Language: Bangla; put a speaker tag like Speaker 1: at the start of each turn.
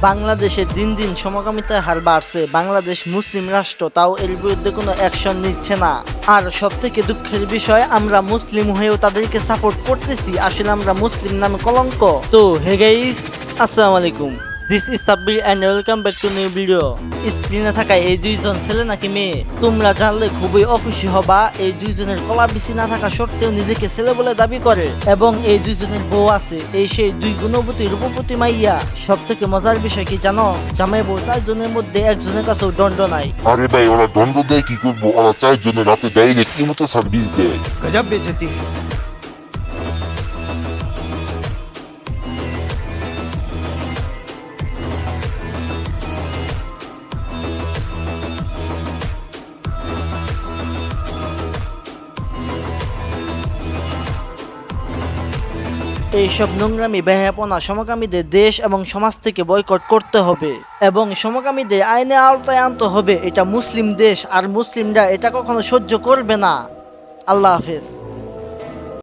Speaker 1: বাংলাদেশে দিন দিন সমকামিতার হার বাড়ছে। বাংলাদেশ মুসলিম রাষ্ট্র, তাও এর বিরুদ্ধে কোনো অ্যাকশন নিচ্ছে না। আর সব থেকে দুঃখের বিষয়, আমরা মুসলিম হয়েও তাদেরকে সাপোর্ট করতেছি। আসলে আমরা মুসলিম নামে কলঙ্ক। তো হে গাইস আসসালামু আলাইকুম। This is Sabbir and welcome back to new video স্ক্রিনে থাকা এই দুইজন ছেলে নাকি মেয়ে? তোমরা জানলে খুবই অখুশি হবা এই দুইজনের কলা বিচি না থাকা সত্ত্বেও নিজেকে ছেলে বলে দাবি করে। এবং এই দুইজনের বউ আছে এই সেই দুই গুণবতী রূপবতী মাইয়া। সব থেকে মজার বিষয় কি জানো? জামাই বউ চারজনের মধ্যে একজনের কাছেও দণ্ড নাই।
Speaker 2: আরে ভাই ওরা দণ্ড দেয় কি করব? ওরা চারজনের রাতে দেয় কি মতো সার্ভিস দেয়?
Speaker 3: গজব বেজতি।
Speaker 1: এইসব নোংরামি বেহাপনা সমকামীদের দেশ এবং সমাজ থেকে বয়কট করতে হবে এবং সমকামীদের আইনে আওতায় আনতে হবে। এটা মুসলিম দেশ, আর মুসলিমরা এটা কখনো সহ্য করবে না। আল্লাহ হাফেজ।